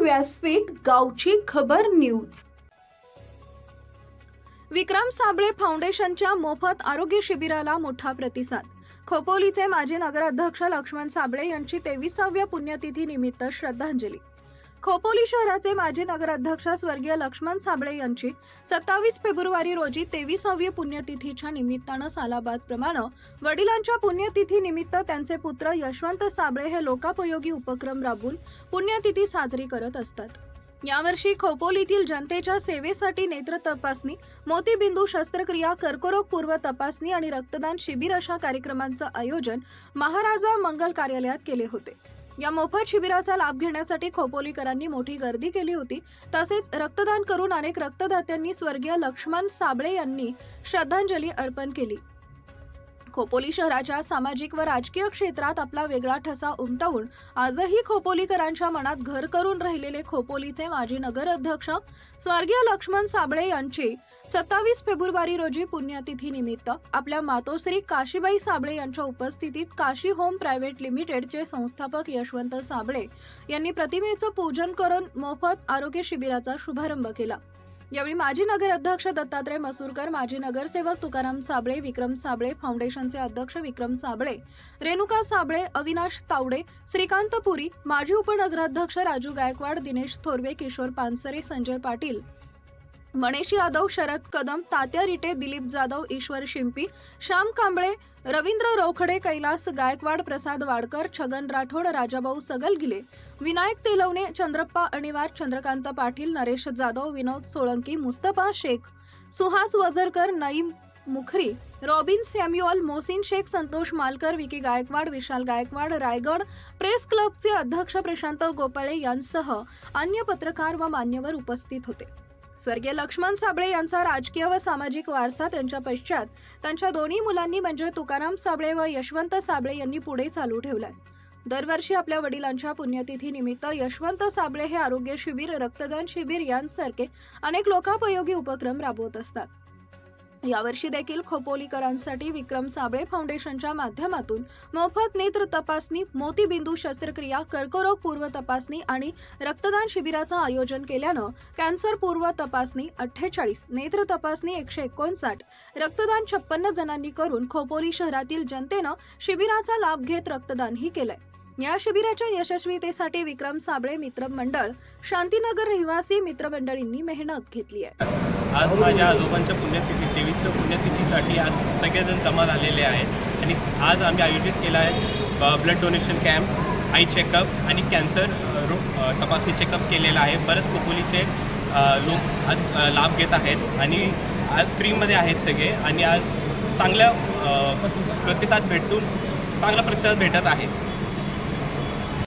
व्यासपीठ गावची खबर न्यूज. विक्रम साबळे फाउंडेशनच्या मोफत आरोग्य शिबिराला मोठा प्रतिसाद. खोपोलीचे माजी नगराध्यक्ष लक्ष्मण साबळे यांची तेविसाव्या पुण्यतिथी निमित्त श्रद्धांजली. खोपोली शहराचे माजी नगराध्यक्ष स्वर्गीय लक्ष्मण साबळे यांची सत्तावीस फेब्रुवारी रोजी तेविसावी पुण्यतिथीच्या निमित्तानं सालाबाद प्रमाणे वडिलांच्या पुण्यतिथी निमित्त त्यांचे पुत्र यशवंत साबळे हे लोकापयोगी उपक्रम राबवून पुण्यतिथी साजरी करत असतात. यावर्षी खोपोलीतील जनतेच्या सेवेसाठी नेत्र तपासणी मोतीबिंदू शस्त्रक्रिया कर्करोग पूर्व तपासणी आणि रक्तदान शिबिर अशा कार्यक्रमांचं आयोजन महाराजा मंगल कार्यालयात केले होते. या मोफत शिबिराचा लाभ घेण्यासाठी खोपोलीकरांनी मोठी गर्दी केली होती. तसेच रक्तदान करून अनेक रक्तदात्यांनी स्वर्गीय लक्ष्मण साबळे यांनी श्रद्धांजली अर्पण केली. खोपोली शहराच्या सामाजिक व राजकीय क्षेत्रात आपला वेगळा ठसा उमटवून आजही खोपोलीकरांच्या मनात घर करून राहिलेले खोपोलीचे माजी नगराध्यक्ष स्वर्गीय लक्ष्मण साबळे यांची सत्तावीस फेब्रुवारी रोजी पुण्यतिथी निमित्त आपल्या मातोश्री काशीबाई साबळे यांच्या उपस्थितीत काशी होम प्रायव्हेट लिमिटेडचे संस्थापक यशवंत साबळे यांनी प्रतिमेचं पूजन करून मोफत आरोग्य शिबिराचा शुभारंभ केला. यावेळी माजी नगराध्यक्ष दत्तात्रय मसूरकर माजी नगरसेवक तुकाराम साबळे विक्रम साबळे फाउंडेशनचे अध्यक्ष विक्रम साबळे रेणुका साबळे अविनाश तावडे श्रीकांत पुरी माजी उपनगराध्यक्ष राजू गायकवाड दिनेश थोरवे किशोर पानसरे संजय पाटील मणेश यादव शरद कदम तात्या रिटे दिलीप जाधव ईश्वर शिंपी Shyam Kamble Ravindra Rokhade Kailas Gaikwad Prasad Wadkar Chhagan Rathod Rajabhau Sagalgile Vinayak Telwane Chandrappa Aniwar Chandrakant Patil Naresh Jadhav Vinod Solanki Mustafa Shaikh Suhas Wajarkar Naeem Mukhri Robin Samuel Mohsin Shaikh Santosh Malkar Vicky Gaikwad Vishal Gaikwad Raigad press क्लबचे अध्यक्ष प्रशांत गोपाळे यांसह अन्य पत्रकार व मान्यवर उपस्थित होते. स्वर्गीय लक्ष्मण साबळे यांचा राजकीय व सामाजिक वारसा त्यांच्या पश्चात त्यांच्या दोन्ही मुलांनी म्हणजे तुकाराम साबळे व यशवंत साबळे यांनी पुढे चालू ठेवलाय. दरवर्षी आपल्या वडिलांच्या पुण्यतिथी निमित्त यशवंत साबळे हे आरोग्य शिबिर रक्तदान शिबिर यांसारखे अनेक लोकापयोगी उपक्रम राबवत असतात. यावर्षी देखील खोपोलीकरांसाठी विक्रम साबळे फाउंडेशनच्या माध्यमातून मोफत नेत्र तपासणी मोतीबिंदू शस्त्रक्रिया कर्करोग पूर्व तपासणी आणि रक्तदान शिबिराचं आयोजन केल्यानं कॅन्सर पूर्व तपासणी अठ्ठेचाळीस नेत्र तपासणी एकशे एकोणसाठ रक्तदान छप्पन्न जणांनी करून खोपोली शहरातील जनतेनं शिबिराचा लाभ घेत रक्तदानही केलंय. या शिबिराच्या यशस्वीतेसाठी विक्रम साबळे मित्र मंडळ शांतीनगर रहिवासी मित्रमंडळींनी मेहनत घेतली आहे. आज माझ्या आजोबांच्या पुण्यतिथी तेवीसच्या पुण्यतिथीसाठी आज सगळेजण जमा झालेले आहेत. आणि आज आम्ही आयोजित केला आहे blood donation camp eye checkup आणि कॅन्सर रोग तपासणी चेकअप केलेला आहे. बरेच कोपोलीचे लोक आज लाभ घेत आहेत. आणि आज फ्रीमध्ये आहेत सगळे. आणि आज चांगल्या प्रतिसाद भेटून चांगला प्रतिसाद भेटत आहे.